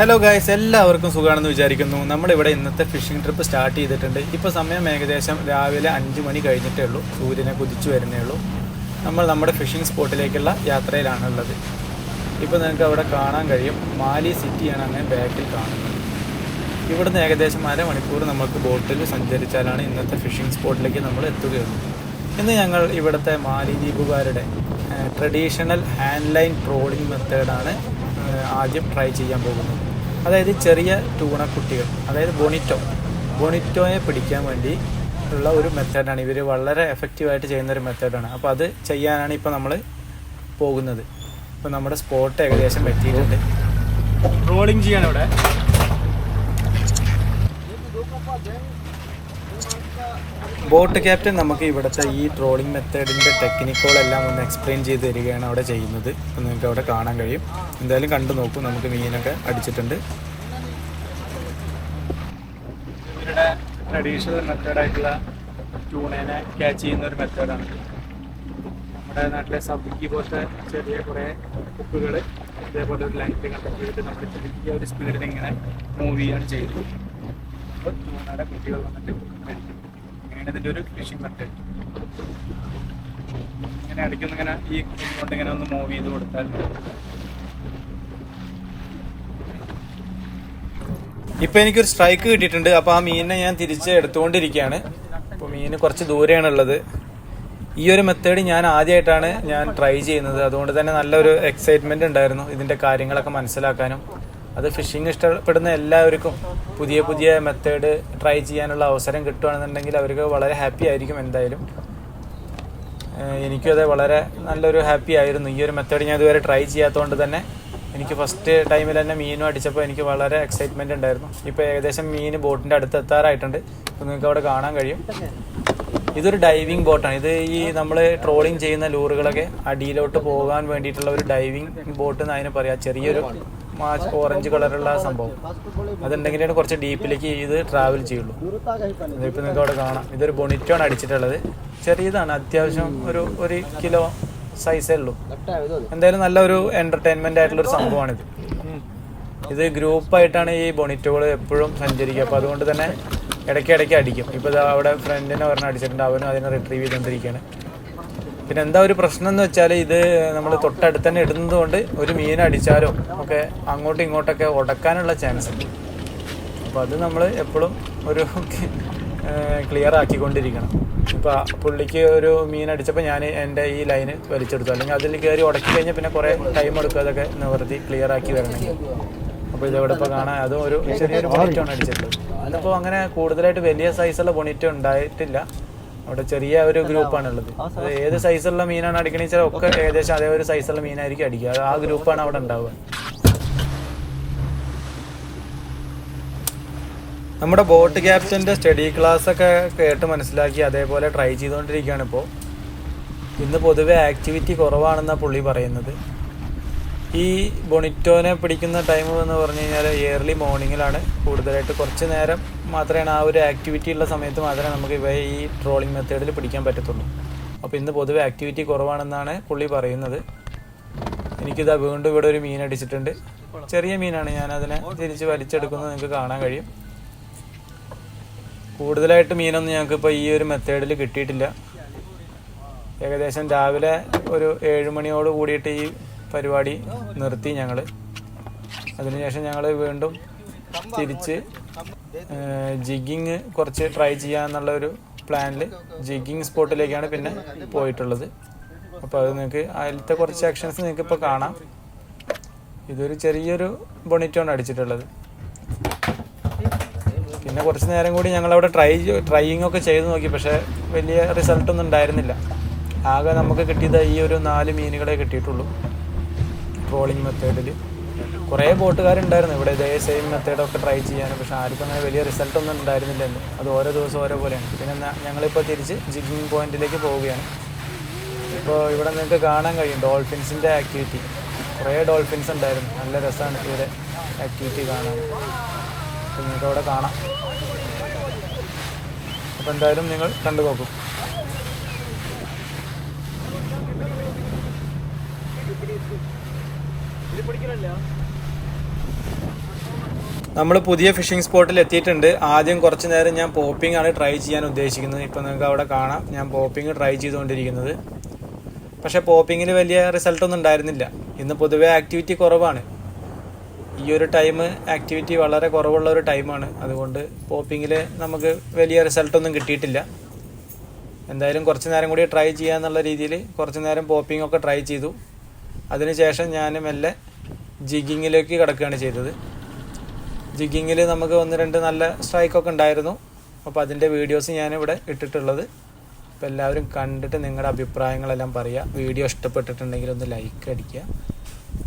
Hello guys എല്ലാവർക്കും സുഖമാണെന്ന് വിചാരിക്കുന്നു. നമ്മളിവിടെ ഇന്നത്തെ ഫിഷിംഗ് ട്രിപ്പ് സ്റ്റാർട്ട് ചെയ്തിട്ടുണ്ട്. ഇപ്പോൾ സമയം ഏകദേശം രാവിലെ അഞ്ച് മണി കഴിഞ്ഞിട്ടേ ഉള്ളൂ. സൂര്യനെ കുതിച്ചു വരുന്നേ ഉള്ളൂ. നമ്മൾ നമ്മുടെ ഫിഷിംഗ് സ്പോട്ടിലേക്കുള്ള യാത്രയിലാണ് ഉള്ളത് ഇപ്പോൾ നിങ്ങൾക്ക് അവിടെ കാണാൻ കഴിയും. മാലി സിറ്റിയാണ് അങ്ങനെ ബാക്കിൽ കാണുന്നത്. ഇവിടുന്ന് ഏകദേശം അരമണിക്കൂർ നമുക്ക് ബോട്ടിൽ സഞ്ചരിച്ചാലാണ് ഇന്നത്തെ ഫിഷിംഗ് സ്പോട്ടിലേക്ക് നമ്മൾ എത്തുകയുള്ളൂ. ഇന്ന് ഞങ്ങൾ ഇവിടുത്തെ മാലി ദ്വീപുകാരുടെ ട്രഡീഷണൽ ഹാൻഡ് ലൈൻ ട്രോളിംഗ് മെത്തേഡാണ് ആദ്യം ട്രൈ ചെയ്യാൻ പോകുന്നത്. അതായത് ചെറിയ ടൂണ കുട്ടികൾ അതായത് ബൊണിറ്റോ. ബൊണിറ്റോയെ പിടിക്കാൻ വേണ്ടി ഉള്ള ഒരു മെത്തേഡാണ്. ഇവർ വളരെ എഫക്റ്റീവായിട്ട് ചെയ്യുന്ന ഒരു മെത്തേഡാണ്. അപ്പോൾ അത് ചെയ്യാനാണ് ഇപ്പോൾ നമ്മൾ പോകുന്നത്. ഇപ്പോൾ നമ്മുടെ സ്പോട്ട് ഏകദേശം എത്തിയിട്ടുണ്ട്. ട്രോളിങ് ചെയ്യാണ് ഇവിടെ. ബോട്ട് ക്യാപ്റ്റൻ നമുക്ക് ഇവിടുത്തെ ഈ ട്രോളിംഗ് മെത്തേഡിന്റെ ടെക്നിക്കുകളെല്ലാം ഒന്ന് എക്സ്പ്ലെയിൻ ചെയ്ത് തരികയാണ് അവിടെ ചെയ്യുന്നത്. അപ്പം നിങ്ങൾക്ക് അവിടെ കാണാൻ കഴിയും. എന്തായാലും കണ്ടു നോക്കൂ നമുക്ക് മീനൊക്കെ അടിച്ചിട്ടുണ്ട്. ഇവരുടെ ട്രഡീഷണൽ മെത്തേഡായിട്ടുള്ള ട്യൂണേനെ ക്യാച്ച് ചെയ്യുന്ന ഒരു മെത്തേഡാണ്. നമ്മുടെ നാട്ടിലെ സബ്ബിക്ക് പോലത്തെ ചെറിയ കുറേ കുക്കുകൾ ഇതേപോലെ ഒരു ലൈനിൽ കണ്ടക്ട് ചെയ്തിട്ട് നമ്മൾ ചെറിയ ഒരു സ്പീഡിൽ ഇങ്ങനെ മൂവ് ചെയ്യാണ് ചെയ്തത് അപ്പോൾ ട്യൂണയുടെ കുട്ടികൾ വന്നിട്ട് ഇതിന്റെ ഒരു ഫിഷിംഗ് മെത്തേഡ് ഇങ്ങനെ അടിക്കുന്ന ഇങ്ങനെ ഈ കൊണ്ട് ഇങ്ങനെ ഒന്ന് മൂവ് ചെയ്ത് കൊടുത്താൽ. ഇപ്പൊ എനിക്കൊരു സ്ട്രൈക്ക് കിട്ടിയിട്ടുണ്ട്. അപ്പൊ ആ മീനിനെ ഞാൻ തിരിച്ച് എടുത്തുകൊണ്ടിരിക്കുകയാണ്. അപ്പൊ മീന് കുറച്ച് ദൂരെയാണ് ഉള്ളത് ഈ ഒരു മെത്തേഡ് ഞാൻ ആദ്യമായിട്ടാണ് ഞാൻ ട്രൈ ചെയ്യുന്നത്. അതുകൊണ്ട് തന്നെ നല്ലൊരു എക്സൈറ്റ്മെന്റ് ഉണ്ടായിരുന്നു ഇതിന്റെ കാര്യങ്ങളൊക്കെ മനസ്സിലാക്കാനും. അത് ഫിഷിംഗ് ഇഷ്ടപ്പെടുന്ന എല്ലാവർക്കും പുതിയ പുതിയ മെത്തേഡ് ട്രൈ ചെയ്യാനുള്ള അവസരം കിട്ടുകയാണെന്നുണ്ടെങ്കിൽ അവർക്ക് വളരെ ഹാപ്പി ആയിരിക്കും എന്തായാലും. എനിക്കും അത് വളരെ നല്ലൊരു ഹാപ്പി ആയിരുന്നു. ഈ ഒരു മെത്തേഡ് ഞാൻ ഇതുവരെ ട്രൈ ചെയ്യാത്തതുകൊണ്ട് തന്നെ എനിക്ക് ഫസ്റ്റ് ടൈമിൽ തന്നെ മീനും അടിച്ചപ്പോൾ എനിക്ക് വളരെ എക്സൈറ്റ്മെന്റ് ഉണ്ടായിരുന്നു. ഇപ്പോൾ ഏകദേശം മീൻ ബോട്ടിന്റെ അടുത്ത് എത്താറായിട്ടുണ്ട്. നിങ്ങൾക്ക് അവിടെ കാണാൻ കഴിയും. ഇതൊരു ഡൈവിംഗ് ബോട്ടാണ് ഇത് ഈ നമ്മൾ ട്രോളിങ് ചെയ്യുന്ന ലൂറുകളൊക്കെ അടിയിലോട്ട് പോകാൻ വേണ്ടിയിട്ടുള്ള ഒരു ഡൈവിംഗ് ബോട്ട് എന്ന് അതിന് പറയാം. ചെറിയൊരു ഓറഞ്ച് കളറുള്ള സംഭവം. അതുണ്ടെങ്കിലാണ് കുറച്ച് ഡീപ്പിലേക്ക് ഇത് ട്രാവൽ ചെയ്യുള്ളൂ. ഇതിപ്പോൾ നിങ്ങൾക്ക് അവിടെ കാണാം. ഇതൊരു ബൊണിറ്റോണ് അടിച്ചിട്ടുള്ളത്. ചെറിയതാണ്. അത്യാവശ്യം ഒരു ഒരു കിലോ സൈസേ ഉള്ളൂ. എന്തായാലും നല്ലൊരു എന്റർടൈൻമെന്റ് ആയിട്ടുള്ള ഒരു സംഭവമാണിത്. ഇത് ഗ്രൂപ്പായിട്ടാണ് ഈ ബൊണിറ്റോകൾ എപ്പോഴും സഞ്ചരിക്കുക. അപ്പോൾ അതുകൊണ്ട് തന്നെ ഇടയ്ക്ക് ഇടയ്ക്ക് അടിക്കും ഇപ്പോൾ അവിടെ ഫ്രണ്ടിനെ ഒരെണ്ണം അടിച്ചിട്ടുണ്ട്. അവനും അതിനെ റിട്രീവ് ചെയ്തുകൊണ്ടിരിക്കുകയാണ്. പിന്നെ എന്താ ഒരു പ്രശ്നം എന്ന് വെച്ചാൽ ഇത് നമ്മൾ തൊട്ടടുത്ത് തന്നെ ഇടുന്നത് കൊണ്ട് ഒരു മീൻ അടിച്ചാലോ ഒക്കെ അങ്ങോട്ടും ഇങ്ങോട്ടൊക്കെ ഉടക്കാനുള്ള ചാൻസ് ഉണ്ട്. അപ്പോൾ അത് നമ്മൾ എപ്പോഴും ഒരു ക്ലിയർ ആക്കിക്കൊണ്ടിരിക്കണം. ഇപ്പോൾ പുള്ളിക്ക് ഒരു മീൻ അടിച്ചപ്പോൾ ഞാൻ എന്റെ ഈ ലൈന് വലിച്ചെടുത്തു. അല്ലെങ്കിൽ അതിൽ കയറി ഉടക്കി കഴിഞ്ഞാൽ പിന്നെ കുറേ ടൈം എടുക്കും അതൊക്കെ നിവർത്തി ക്ലിയർ ആക്കി വരണമെങ്കിൽ. അപ്പോൾ ഇതവിടെ ഇപ്പോൾ കാണാൻ അതും ഒരു ചെറിയൊരു ബോണിറ്റാണ് അടിച്ചിട്ടുള്ളത്. അതിപ്പോൾ അങ്ങനെ കൂടുതലായിട്ട് വലിയ സൈസുള്ള ബൊണിറ്റോ ഉണ്ടായിട്ടില്ല. അവിടെ ചെറിയ ഒരു ഗ്രൂപ്പാണ് ഉള്ളത് ഏത് സൈസുള്ള മീനാണ് അടിക്കണമെന്ന് വെച്ചാൽ ഒക്കെ ഏകദേശം അതേ ഒരു സൈസുള്ള മീനായിരിക്കും അടിക്കുക. അത് ആ ഗ്രൂപ്പാണ് അവിടെ ഉണ്ടാവുക. നമ്മുടെ ബോട്ട് ക്യാപ്റ്റന്റെ സ്റ്റഡി ക്ലാസ് ഒക്കെ കേട്ട് മനസ്സിലാക്കി അതേപോലെ ട്രൈ ചെയ്തുകൊണ്ടിരിക്കുകയാണ് ഇപ്പോൾ. ഇന്ന് പൊതുവെ ആക്ടിവിറ്റി കുറവാണെന്നാണ് പുള്ളി പറയുന്നത്. ഈ ബൊണിറ്റോനെ പിടിക്കുന്ന ടൈം എന്ന് പറഞ്ഞു കഴിഞ്ഞാൽ ഇയർലി മോർണിംഗിലാണ് കൂടുതലായിട്ട് കുറച്ച് നേരം മാത്രമേ ആ ഒരു ആക്ടിവിറ്റി ഉള്ള സമയത്ത് മാത്രമേ നമുക്ക് ഇവയെ ഈ ട്രോളിംഗ് മെത്തേഡിൽ പിടിക്കാൻ പറ്റത്തുള്ളൂ. അപ്പോൾ ഇന്ന് പൊതുവെ ആക്ടിവിറ്റി കുറവാണെന്നാണ് പുള്ളി പറയുന്നത്. എനിക്കിതാ വീണ്ടും ഇവിടെ ഒരു മീൻ അടിച്ചിട്ടുണ്ട്. ചെറിയ മീനാണ് ഞാൻ അതിനെ തിരിച്ച് വലിച്ചെടുക്കുന്നത് നിങ്ങൾക്ക് കാണാൻ കഴിയും. കൂടുതലായിട്ട് മീനൊന്നും ഞങ്ങൾക്ക് ഇപ്പോൾ ഈ ഒരു മെത്തേഡിൽ കിട്ടിയിട്ടില്ല. ഏകദേശം രാവിലെ ഒരു ഏഴ് മണിയോട് കൂടിയിട്ട് ഈ പരിപാടി നിർത്തി ഞങ്ങൾ അതിനുശേഷം ഞങ്ങൾ വീണ്ടും തിരിച്ച് ജിഗിങ് കുറച്ച് ട്രൈ ചെയ്യാന്നുള്ള ഒരു പ്ലാനിൽ ജിഗിങ് സ്പോട്ടിലേക്കാണ് പിന്നെ പോയിട്ടുള്ളത്. അപ്പോൾ അത് നിങ്ങൾക്ക് അതിലത്തെ കുറച്ച് ആക്ഷൻസ് നിങ്ങൾക്ക് ഇപ്പോൾ കാണാം. ഇതൊരു ചെറിയൊരു ബൊണിറ്റോണ് അടിച്ചിട്ടുള്ളത്. പിന്നെ കുറച്ച് നേരം കൂടി ഞങ്ങൾ അവിടെ ട്രൈ ട്രൈയിങ് ഒക്കെ ചെയ്ത് നോക്കി പക്ഷേ വലിയ റിസൾട്ടൊന്നും ഉണ്ടായിരുന്നില്ല. ആകെ നമുക്ക് കിട്ടിയത് ഈ ഒരു നാല് മീനുകളെ കിട്ടിയിട്ടുള്ളൂ. ട്രോളിങ് മെത്തേഡിൽ കുറേ ബോട്ടുകാരുണ്ടായിരുന്നു. ഇവിടെ ഇതേ സെയിം മെത്തേഡൊക്കെ ട്രൈ ചെയ്യാൻ പക്ഷെ ആർക്കും അങ്ങനെ വലിയ റിസൾട്ട് ഒന്നും എന്ന് അത് ഓരോ ദിവസം ഓരോ പോലെയാണ്. പിന്നെ ഞങ്ങളിപ്പോൾ തിരിച്ച് ജിഗിങ് പോയിന്റിലേക്ക് പോവുകയാണ്. ഇപ്പോൾ ഇവിടെ നിങ്ങൾക്ക് കാണാൻ കഴിയും. ഡോൾഫിൻസിന്റെ ആക്ടിവിറ്റി കുറേ ഡോൾഫിൻസ് ഉണ്ടായിരുന്നു. നല്ല രസമാണ് ഇവിടെ ആക്ടിവിറ്റി കാണാൻ. നിങ്ങൾക്ക് അവിടെ കാണാം. അപ്പോൾ എന്തായാലും നിങ്ങൾ കണ്ടു നോക്കും. നമ്മൾ പുതിയ ഫിഷിംഗ് സ്പോട്ടിൽ എത്തിയിട്ടുണ്ട്. ആദ്യം കുറച്ച് നേരം ഞാൻ പോപ്പിംഗ് ആണ് ട്രൈ ചെയ്യാൻ ഉദ്ദേശിക്കുന്നത്. ഇപ്പം നിങ്ങൾക്ക് അവിടെ കാണാം. ഞാൻ പോപ്പിംഗ് ട്രൈ ചെയ്തുകൊണ്ടിരിക്കുന്നത്. പക്ഷേ പോപ്പിങ്ങിൽ വലിയ റിസൾട്ടൊന്നും ഉണ്ടായിരുന്നില്ല. ഇന്ന് പൊതുവേ ആക്ടിവിറ്റി കുറവാണ്. ഈ ഒരു ടൈം ആക്ടിവിറ്റി വളരെ കുറവുള്ള ഒരു ടൈമാണ് അതുകൊണ്ട് പോപ്പിങ്ങിൽ നമുക്ക് വലിയ റിസൾട്ടൊന്നും കിട്ടിയിട്ടില്ല. എന്തായാലും കുറച്ച് നേരം കൂടി ട്രൈ ചെയ്യാന്നുള്ള രീതിയിൽ കുറച്ച് നേരം പോപ്പിംഗ് ഒക്കെ ട്രൈ ചെയ്തു. അതിനുശേഷം ഞാൻ മെല്ലെ ജിഗിങ്ങിലേക്ക് കിടക്കുകയാണ് ചെയ്തത്. ജിഗിങ്ങിൽ നമുക്ക് ഒന്ന് രണ്ട് നല്ല സ്ട്രൈക്കൊക്കെ ഉണ്ടായിരുന്നു. അപ്പോൾ അതിന്റെ വീഡിയോസ് ഞാനിവിടെ ഇട്ടിട്ടുള്ളത്. അപ്പോൾ എല്ലാവരും കണ്ടിട്ട് നിങ്ങളുടെ അഭിപ്രായങ്ങളെല്ലാം പറയുക വീഡിയോ ഇഷ്ടപ്പെട്ടിട്ടുണ്ടെങ്കിൽ ഒന്ന് ലൈക്ക് അടിക്കുക.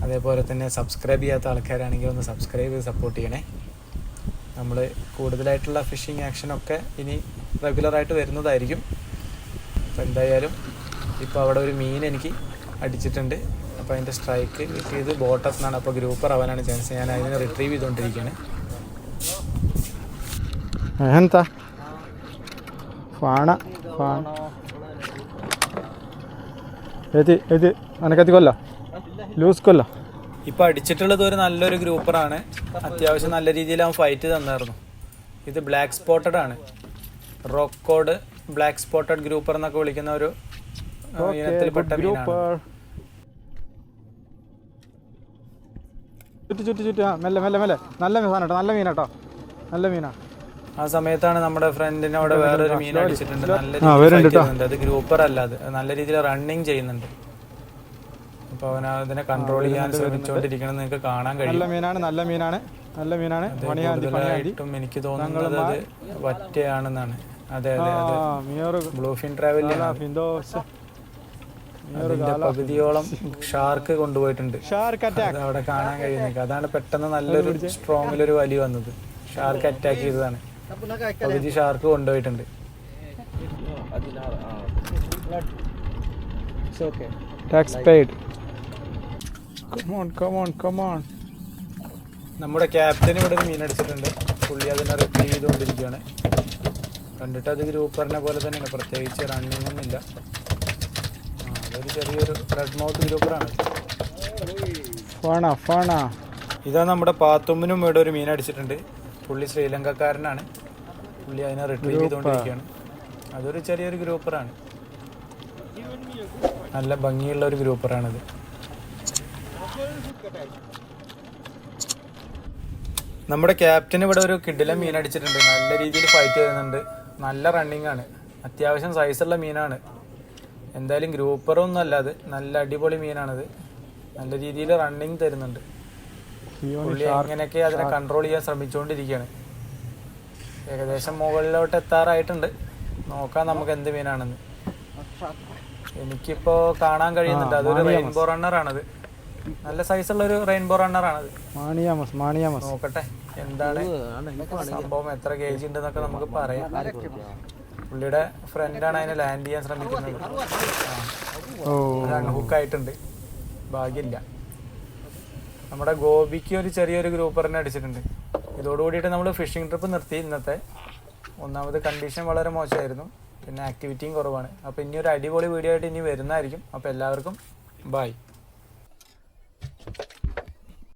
അതേപോലെ തന്നെ സബ്സ്ക്രൈബ് ചെയ്യാത്ത ആൾക്കാരാണെങ്കിൽ ഒന്ന് സബ്സ്ക്രൈബ് ചെയ്ത് സപ്പോർട്ട് ചെയ്യണേ. നമ്മൾ കൂടുതലായിട്ടുള്ള ഫിഷിംഗ് ആക്ഷനൊക്കെ ഇനി റെഗുലറായിട്ട് വരുന്നതായിരിക്കും. അപ്പോൾ എന്തായാലും ഇപ്പോൾ അവിടെ ഒരു മീൻ എനിക്ക് അടിച്ചിട്ടുണ്ട്. അപ്പോൾ അതിന്റെ സ്ട്രൈക്ക് കിട്ടിയത് ബോട്ടത്തിൽ നിന്നാണ് അപ്പോൾ ഗ്രൂപ്പർ ആവാനാണ് ചാൻസ് ഞാൻ അതിനെ റിട്രീവ് ചെയ്തുകൊണ്ടിരിക്കുകയാണ്. എന്താ? ഫാണ ഫാണ ഏത് ഏത് അനക്കത്തിക്കൊല്ലോ ലൂസ് കൊല്ലോ? ഇപ്പോൾ അടിച്ചിട്ടുള്ളത് ഒരു നല്ലൊരു ഗ്രൂപ്പറാണ്. അത്യാവശ്യം നല്ല രീതിയിൽ അവൻ ഫൈറ്റ് തന്നായിരുന്നു. ഇത് ബ്ലാക്ക് സ്പോട്ടഡ് ആണ്. റോക്കോഡ് ബ്ലാക്ക് സ്പോട്ടഡ് ഗ്രൂപ്പർ എന്നൊക്കെ വിളിക്കുന്ന ഒരു ഇനത്തിൽപ്പെട്ട മീനാണ്. ചുറ്റി ചുറ്റി ചുറ്റി. ആ മെല്ലെ മെല്ലെ മെല്ലെ. നല്ല സാധനം കേട്ടോ നല്ല മീനാട്ടോ നല്ല മീനാ. ആ സമയത്താണ് നമ്മുടെ ഫ്രണ്ടിനോട് വേറൊരു മീൻ അടിച്ചിട്ടുണ്ട്. നല്ല രീതിയിൽ അത് ഗ്രൂപ്പർ അല്ല അത്. നല്ല രീതിയിൽ റണ്ണിങ് ചെയ്യുന്നുണ്ട്. അപ്പൊ അവൻ അതിനെ കൺട്രോൾ ചെയ്യാൻ ശ്രമിച്ചുകൊണ്ടിരിക്കണം നിങ്ങൾക്ക് കാണാൻ കഴിയും. നല്ല മീനാണ് നല്ല മീനാണ്. നല്ല മീനാണ്. കൂടുതലായിട്ടും എനിക്ക് തോന്നുന്നത് അത് വറ്റയാണെന്നാണ്. അതെ അതെ ബ്ലൂഫിൻ ട്രാവൽ അതിന്റെ പകുതിയോളം ഷാർക്ക് കൊണ്ടുപോയിട്ടുണ്ട്. ഷാർക്ക് അറ്റാക്ക് അവിടെ കാണാൻ കഴിയുന്നില്ല അതാണ് പെട്ടെന്ന് നല്ലൊരു സ്ട്രോങ്ങിൽ ഒരു വലി വന്നത്. ഷാർക്ക് അറ്റാക്ക് ചെയ്തതാണ്. പകുതി ഷാർക്ക് കൊണ്ടുപോയിട്ടുണ്ട്. Tax paid come on come on come on നമ്മുടെ ക്യാപ്റ്റൻ ഇവിടെ ഒരു മീൻ അടിച്ചിട്ടുണ്ട്. പുള്ളി അതിനെ റിപ്പീ ചെയ്തുകൊണ്ടിരിക്കുകയാണ്. കണ്ടിട്ട് അത് ഗ്രൂപ്പറിനെ പോലെ തന്നെയാണ്. പ്രത്യേകിച്ച് റണ്ണിങ് അതൊരു ചെറിയൊരു റെഡ് മൗത്ത് ഗ്രൂപ്പറാണ് ഫാണ ഫാണ. ഇതാ നമ്മുടെ പാത്തുമ്പിനും ഇവിടെ ഒരു മീൻ അടിച്ചിട്ടുണ്ട്. പുള്ളി ശ്രീലങ്കക്കാരനാണ്. പുള്ളി അതിനെ റിട്രീവ് ചെയ്തുകൊണ്ടിരിക്കുകയാണ് അതൊരു ചെറിയൊരു ഗ്രൂപ്പറാണ്. നല്ല ഭംഗിയുള്ള ഒരു ഗ്രൂപ്പറാണിത്. നമ്മുടെ ക്യാപ്റ്റൻ ഇവിടെ ഒരു കിഡിലെ മീൻ അടിച്ചിട്ടുണ്ട്. നല്ല രീതിയിൽ ഫൈറ്റ് ചെയ്യുന്നുണ്ട്. നല്ല റണ്ണിങ് ആണ്. അത്യാവശ്യം സൈസുള്ള മീനാണ്. എന്തായാലും ഗ്രൂപ്പറൊന്നും അല്ല അത് നല്ല അടിപൊളി മീനാണത്. നല്ല രീതിയിൽ റണ്ണിങ് തരുന്നുണ്ട്. പുള്ളി എങ്ങനെയൊക്കെ അതിനെ കൺട്രോൾ ചെയ്യാൻ ശ്രമിച്ചുകൊണ്ടിരിക്കുകയാണ്. ഏകദേശം മുകളിലോട്ട് എത്താറായിട്ടുണ്ട്. നോക്കാം നമുക്ക് എന്ത് മീനാണെന്ന്. എനിക്കിപ്പോ കാണാൻ കഴിയുന്നുണ്ട്. അതൊരു റെയിൻബോ റണ്ണർ ആണത്. നല്ല സൈസ് ഉള്ള ഒരു റെയിൻബോ റണ്ണർ ആണത്. നോക്കട്ടെ എന്താണ് സംഭവം എത്ര കെ ജി ഉണ്ടെന്നൊക്കെ നമുക്ക് പറയാം. പുള്ളിയുടെ ഫ്രണ്ടാണ് അതിനെ ലാൻഡ് ചെയ്യാൻ ശ്രമിക്കുന്നത്. ഹുക്കായിട്ടുണ്ട് ഭാഗ്യമില്ല. നമ്മുടെ ഗോപിക്ക് ഒരു ചെറിയൊരു ഗ്രൂപ്പറിനെ അടിച്ചിട്ടുണ്ട്. ഇതോടുകൂടിയിട്ട് നമ്മൾ ഫിഷിംഗ് ട്രിപ്പ് നിർത്തി ഇന്നത്തെ. ഒന്നാമത് കണ്ടീഷൻ വളരെ മോശമായിരുന്നു. പിന്നെ ആക്ടിവിറ്റിയും കുറവാണ്. അപ്പോൾ ഇനി ഒരു അടിപൊളി വീഡിയോ ആയിട്ട് ഇനി വരുന്നതായിരിക്കും. അപ്പോൾ എല്ലാവർക്കും ബൈ